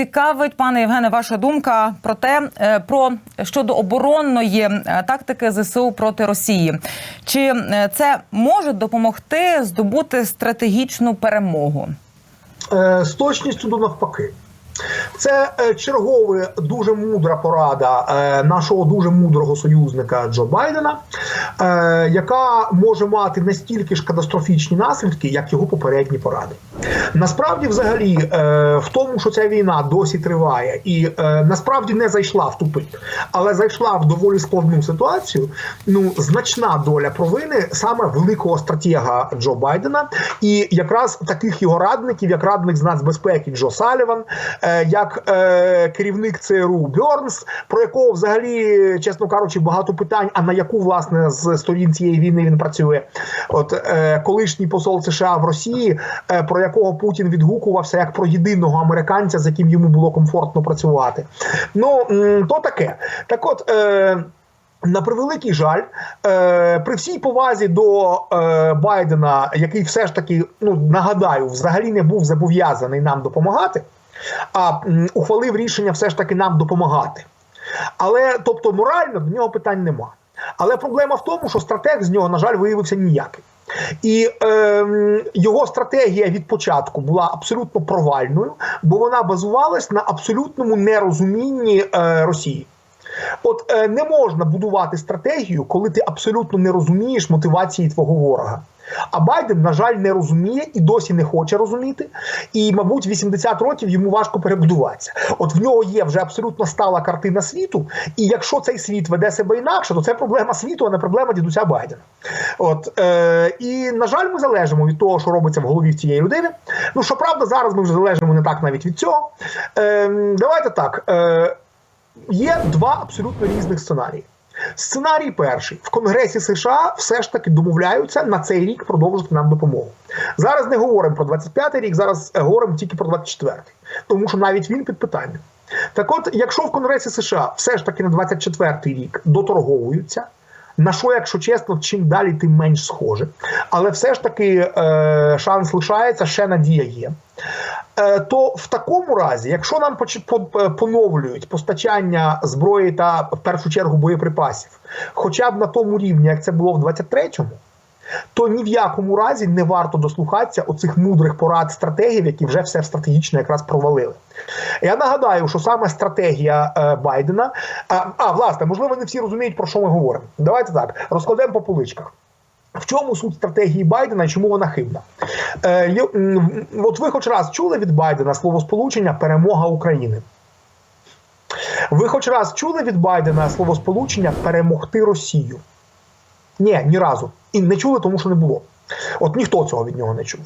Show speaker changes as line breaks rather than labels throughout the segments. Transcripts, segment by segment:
Цікавить, пане Євгене, ваша думка про те, е, про щодо оборонної е, тактики ЗСУ проти Росії. Чи е, це може допомогти здобути стратегічну перемогу?
З точністю до навпаки. Це е, чергова дуже мудра порада е, нашого дуже мудрого союзника Джо Байдена, е, яка може мати настільки ж катастрофічні наслідки, як його попередні поради. Насправді, взагалі, в тому, що ця війна досі триває, і насправді не зайшла в тупик, але зайшла в доволі складну ситуацію. Ну, значна доля провини саме великого стратега Джо Байдена, і якраз таких його радників, як радник з нацбезпеки Джо Саліван, е, як е, керівник ЦРУ Бьорнс, про якого взагалі, чесно кажучи, багато питань. А на яку власне з сторін цієї війни він працює? От е, колишній посол США в Росії, е, про якого Путін відгукувався як про єдиного американця, з яким йому було комфортно працювати. Ну то таке. Так, от. Е, на превеликий жаль, е, при всій повазі до е, Байдена, який все ж таки, ну нагадаю, взагалі не був зобов'язаний нам допомагати, а ухвалив рішення все ж таки нам допомагати. Але тобто морально до нього питань нема. Але проблема в тому, що стратег з нього, на жаль, виявився ніякий. І е, його стратегія від початку була абсолютно провальною, бо вона базувалась на абсолютному нерозумінні е, Росії. От е, не можна будувати стратегію, коли ти абсолютно не розумієш мотивації твого ворога. А Байден, на жаль, не розуміє і досі не хоче розуміти. І, мабуть, 80 років йому важко перебудуватися. От в нього є вже абсолютно стала картина світу. І якщо цей світ веде себе інакше, то це проблема світу, а не проблема дідуся Байдена. От е, і на жаль, ми залежимо від того, що робиться в голові цієї людини. Ну щоправда, зараз ми вже залежимо не так навіть від цього. Е, давайте так. Е, Є два абсолютно різних сценарії. Сценарій перший в Конгресі США все ж таки домовляються на цей рік продовжити нам допомогу. Зараз не говоримо про 25-й рік, зараз е, говоримо тільки про 24-й, тому що навіть він під питанням. Так, от, якщо в Конгресі США все ж таки на 24-й рік доторговуються. На що, якщо чесно, чим далі, тим менш схоже. Але все ж таки е, шанс лишається, ще надія є. Е, то в такому разі, якщо нам е, поновлюють постачання зброї та в першу чергу боєприпасів, хоча б на тому рівні, як це було в 23-му, то ні в якому разі не варто дослухатися оцих мудрих порад стратегів, які вже все стратегічно якраз провалили. Я нагадаю, що саме стратегія е, Байдена. А, а власне, можливо, не всі розуміють, про що ми говоримо. Давайте так розкладемо по поличках. В чому суть стратегії Байдена і чому вона хибна? Е, от ви хоч раз чули від Байдена словосполучення перемога України? Ви хоч раз чули від Байдена словосполучення перемогти Росію? Ні, ні разу. І не чули, тому що не було. От ніхто цього від нього не чув.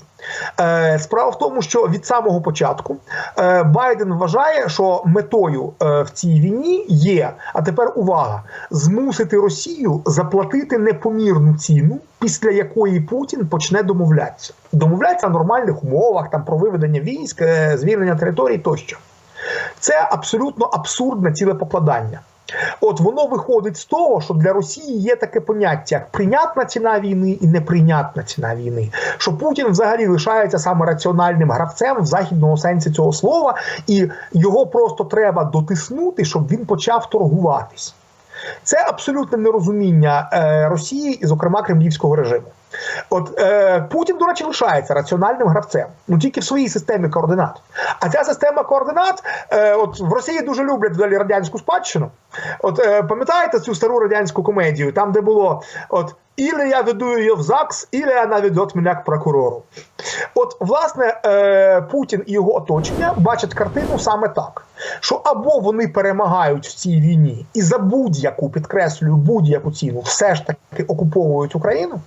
Е, справа в тому, що від самого початку е, Байден вважає, що метою е, в цій війні є, а тепер увага, змусити Росію заплатити непомірну ціну, після якої Путін почне домовлятися. Домовлятися на нормальних умовах, там про виведення військ, е, звільнення територій тощо. Це абсолютно абсурдне цілепокладання. От воно виходить з того, що для Росії є таке поняття як прийнятна ціна війни і неприйнятна ціна війни. Що Путін взагалі лишається саме раціональним гравцем в західному сенсі цього слова, і його просто треба дотиснути, щоб він почав торгуватись. Це абсолютне нерозуміння е, Росії і, зокрема, кремлівського режиму. От е, Путін, до речі, лишається раціональним гравцем, ну тільки в своїй системі координат. А ця система координат, е, от в Росії дуже люблять взагалі радянську спадщину. От е, пам'ятаєте цю стару радянську комедію, там де було от. Ілі я веду її в ЗАГС, ілі вона веде мене к прокурору. От, власне, е, Путін і його оточення бачать картину саме так: що або вони перемагають в цій війні і за будь-яку підкреслюю будь-яку ціну все ж таки окуповують Україну,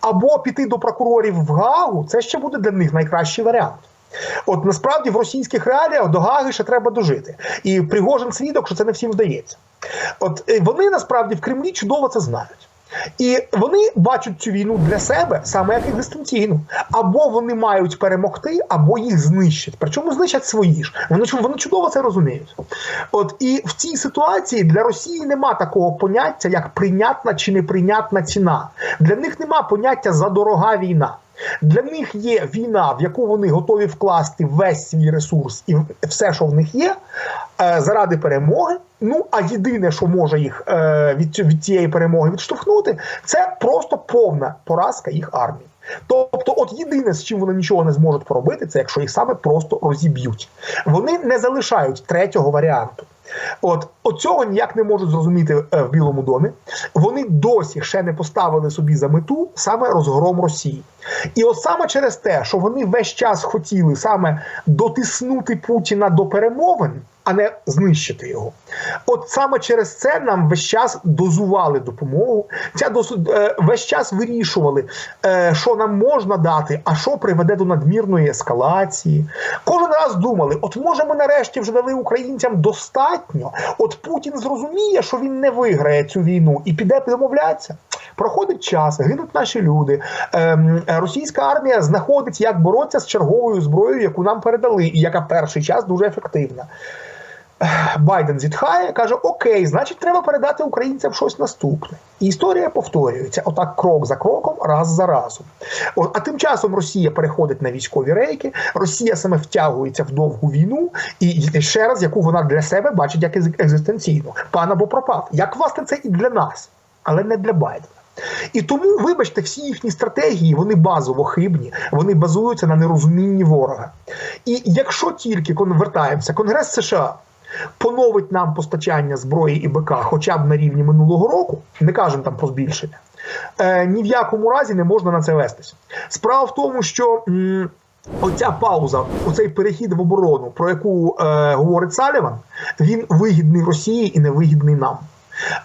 або піти до прокурорів в Гаагу, це ще буде для них найкращий варіант. От насправді в російських реаліях до Гаги ще треба дожити. І Пригожин свідок, що це не всім вдається. От е, вони насправді в Кремлі чудово це знають. І вони бачать цю війну для себе саме як екзистенційну. Або вони мають перемогти, або їх знищать. Причому знищать свої ж. Вони вони чудово це розуміють. От і в цій ситуації для Росії нема такого поняття, як прийнятна чи неприйнятна ціна. Для них нема поняття за дорога війна. Для них є війна, в яку вони готові вкласти весь свій ресурс і все, що в них є, е, заради перемоги. Ну а єдине, що може їх е, від, цієї перемоги відштовхнути, це просто повна поразка їх армії. Тобто, от єдине, з чим вони нічого не зможуть поробити, це якщо їх саме просто розіб'ють. Вони не залишають третього варіанту. От оцього ніяк не можуть зрозуміти е, в Білому домі. Вони досі ще не поставили собі за мету саме розгром Росії. І от саме через те, що вони весь час хотіли саме дотиснути Путіна до перемовин, а не знищити його. От саме через це нам весь час дозували допомогу. Ця досу- е, весь час вирішували, е, що нам можна дати, а що приведе до надмірної ескалації. Кожен раз думали: от може ми нарешті вже дали українцям достатньо. От Путін зрозуміє, що він не виграє цю війну і піде домовлятися. Проходить час, гинуть наші люди. Ем, російська армія знаходить, як боротися з черговою зброєю, яку нам передали, і яка перший час дуже ефективна. Байден зітхає, каже: Окей, значить, треба передати українцям щось наступне. І історія повторюється, отак крок за кроком, раз за разом. А тим часом Росія переходить на військові рейки, Росія саме втягується в довгу війну, і ще раз, яку вона для себе бачить як екз- екзистенційну. Пан або пропав. Як власне це і для нас, але не для Байдена. І тому, вибачте, всі їхні стратегії вони базово хибні, вони базуються на нерозумінні ворога. І якщо тільки конвертаємося, Конгрес США поновить нам постачання зброї і БК хоча б на рівні минулого року, не кажемо там про збільшення, е, ні в якому разі не можна на це вестись. Справа в тому, що. м, Оця пауза, оцей перехід в оборону, про яку е, говорить Саліван, він вигідний Росії і не вигідний нам.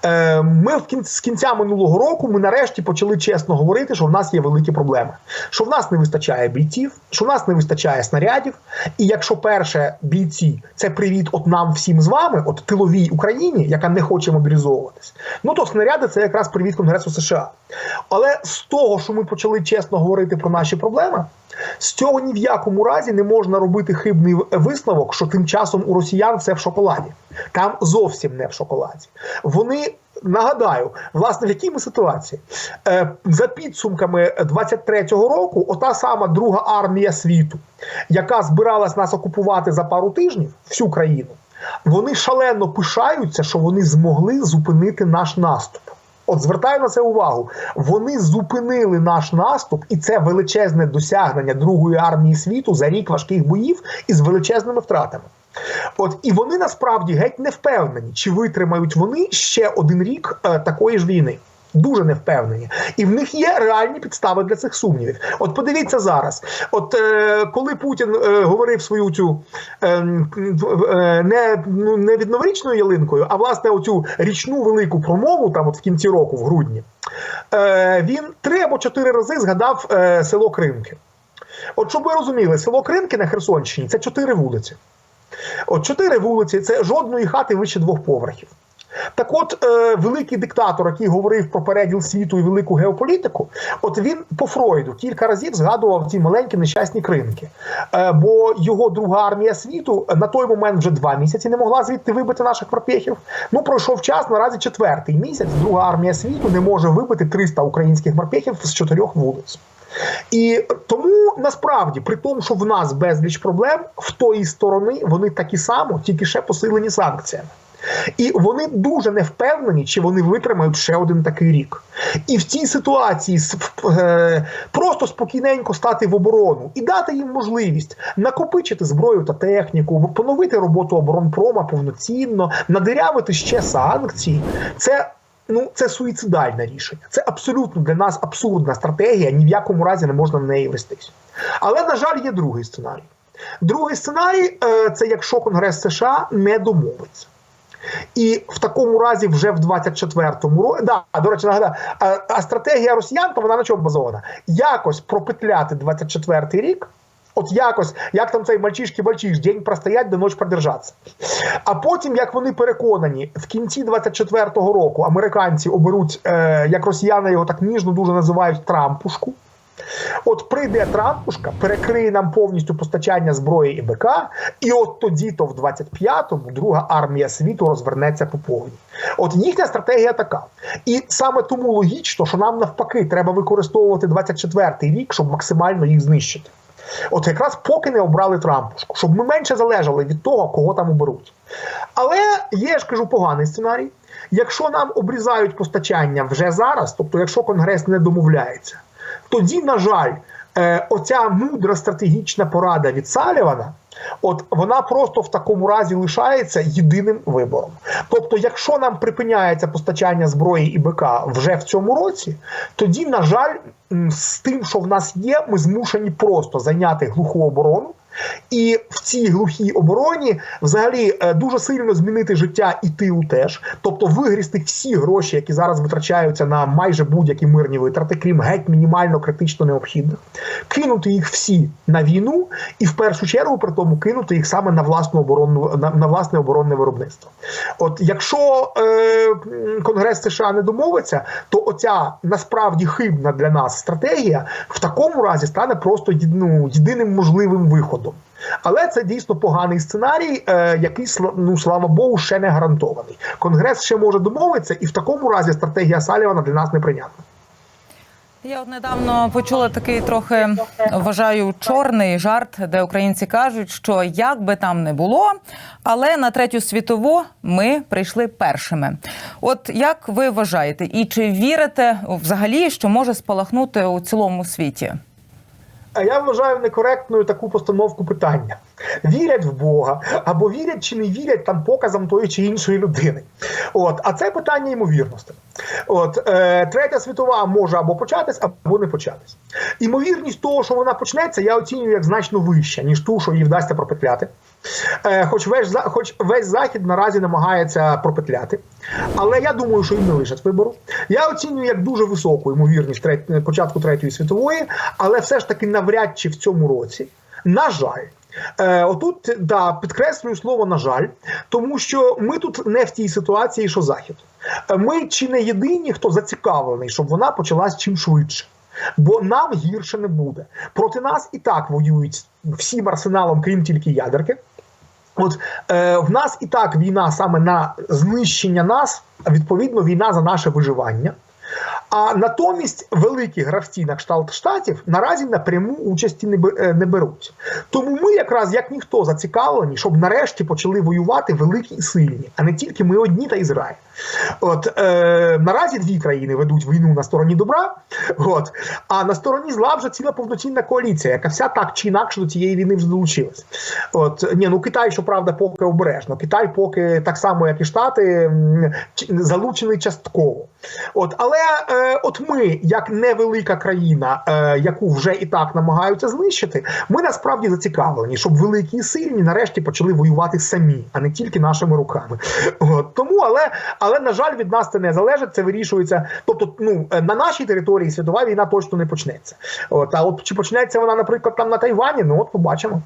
Е, ми в кін- з кінця минулого року ми нарешті почали чесно говорити, що в нас є великі проблеми. Що в нас не вистачає бійців, що в нас не вистачає снарядів. І якщо перше бійці це привіт от нам всім з вами, от тиловій Україні, яка не хоче мобілізовуватись, ну то снаряди це якраз привіт Конгресу США. Але з того, що ми почали чесно говорити про наші проблеми, з цього ні в якому разі не можна робити хибний висновок, що тим часом у росіян все в шоколаді. Там зовсім не в шоколаді. Вони. Нагадаю, власне, в якій ми ситуації е, за підсумками 23-го року, ота сама друга армія світу, яка збиралась нас окупувати за пару тижнів всю країну, вони шалено пишаються, що вони змогли зупинити наш наступ. От звертаю на це увагу. Вони зупинили наш наступ, і це величезне досягнення Другої армії світу за рік важких боїв із величезними втратами. От і вони насправді геть не впевнені, чи витримають вони ще один рік е, такої ж війни. Дуже не впевнені, і в них є реальні підстави для цих сумнівів. От подивіться зараз. От е, коли Путін е, говорив свою цю е, е, не, ну, не від новорічною ялинкою, а власне оцю річну велику промову, там от в кінці року, в грудні, е, він три або чотири рази згадав е, село Кримки. От щоб ви розуміли, село Кримки на Херсонщині це чотири вулиці. От чотири вулиці це жодної хати вище двох поверхів. Так от, е, великий диктатор, який говорив про переділ світу і велику геополітику, от він по Фройду кілька разів згадував ці маленькі нещасні кринки. Е, бо його друга армія світу на той момент вже два місяці не могла звідти вибити наших морпехів. Ну пройшов час, наразі четвертий місяць. Друга армія світу не може вибити 300 українських морпехів з чотирьох вулиць. І тому насправді, при тому, що в нас безліч проблем, в тої сторони вони такі само, тільки ще посилені санкціями. І вони дуже не впевнені, чи вони витримають ще один такий рік. І в цій ситуації е, просто спокійненько стати в оборону і дати їм можливість накопичити зброю та техніку, поновити роботу оборонпрома повноцінно, надирявити ще санкції. Це ну це суїцидальне рішення. Це абсолютно для нас абсурдна стратегія. Ні в якому разі не можна на неї вестись. Але на жаль, є другий сценарій. Другий сценарій е, це якщо Конгрес США не домовиться. І в такому разі вже в 24-му році, да, до речі, нагадаю, а, а стратегія росіян, то вона на чому базована? Якось пропетляти 24-й рік, от якось, як там цей мальчишки мальчиш день простоять, до ночі продержатися. А потім, як вони переконані, в кінці 24-го року американці оберуть, е, як росіяни його так ніжно дуже називають, Трампушку. От прийде Трампушка, перекриє нам повністю постачання зброї і БК, і от тоді, то в 25-му, друга армія світу розвернеться по повній. От їхня стратегія така. І саме тому логічно, що нам навпаки треба використовувати 24-й рік, щоб максимально їх знищити. От якраз поки не обрали Трампушку, щоб ми менше залежали від того, кого там оберуть. Але є, я ж кажу, поганий сценарій. Якщо нам обрізають постачання вже зараз, тобто якщо Конгрес не домовляється, тоді, на жаль, е, оця мудра стратегічна порада від Салівана, от вона просто в такому разі лишається єдиним вибором. Тобто, якщо нам припиняється постачання зброї і БК вже в цьому році, тоді, на жаль, з тим, що в нас є, ми змушені просто зайняти глуху оборону. І в цій глухій обороні взагалі е, дуже сильно змінити життя і тилу теж, тобто вигрізти всі гроші, які зараз витрачаються на майже будь-які мирні витрати, крім геть мінімально критично необхідних, кинути їх всі на війну, і в першу чергу при тому кинути їх саме на власну оборонну на, на власне оборонне виробництво. От якщо е, Конгрес США не домовиться, то оця насправді хибна для нас стратегія в такому разі стане просто ну, єдиним можливим виходом. Але це дійсно поганий сценарій, е, який ну, слава Богу, ще не гарантований. Конгрес ще може домовитися, і в такому разі стратегія Салівана для нас неприйнятна.
Я от недавно почула такий трохи вважаю чорний жарт, де українці кажуть, що як би там не було, але на третю світову ми прийшли першими. От як ви вважаєте, і чи вірите взагалі, що може спалахнути у цілому світі?
Я вважаю некоректною таку постановку питання: вірять в Бога або вірять чи не вірять там показам тої чи іншої людини. От, а це питання ймовірності. От е, третя світова може або початись, або не початись. Імовірність того, що вона почнеться, я оцінюю як значно вища, ніж ту, що їй вдасться пропетляти. Е, хоч весь хоч весь захід наразі намагається пропетляти, але я думаю, що їм не лишать вибору. Я оцінюю як дуже високу ймовірність трет- початку третьої світової, але все ж таки навряд чи в цьому році, на жаль. Е, отут да, підкреслюю слово на жаль, тому що ми тут не в тій ситуації, що захід. Е, Ми чи не єдині, хто зацікавлений, щоб вона почалась чим швидше. Бо нам гірше не буде. Проти нас і так воюють всім арсеналом, крім тільки ядерки. От е, в нас і так війна саме на знищення нас, а відповідно, війна за наше виживання. А натомість великі гравці на кшталт штатів наразі напряму участі е, не беруть. Тому ми, якраз як ніхто, зацікавлені, щоб нарешті почали воювати великі і сильні, а не тільки ми одні та Ізраїль. От е, наразі дві країни ведуть війну на стороні добра, от, а на стороні зла вже ціла повноцінна коаліція, яка вся так чи інакше до цієї війни вже долучилась. От ні, ну Китай, щоправда, поки обережно. Китай, поки так само, як і Штати, залучений частково. От, але е, от ми, як невелика країна, е, яку вже і так намагаються знищити, ми насправді зацікавлені, щоб великі і сильні нарешті почали воювати самі, а не тільки нашими руками. От, тому, але, але на жаль, від нас це не залежить. Це вирішується. Тобто, ну е, на нашій території світова війна точно не почнеться. От, а от чи почнеться вона, наприклад, там на Тайвані? Ну от побачимо.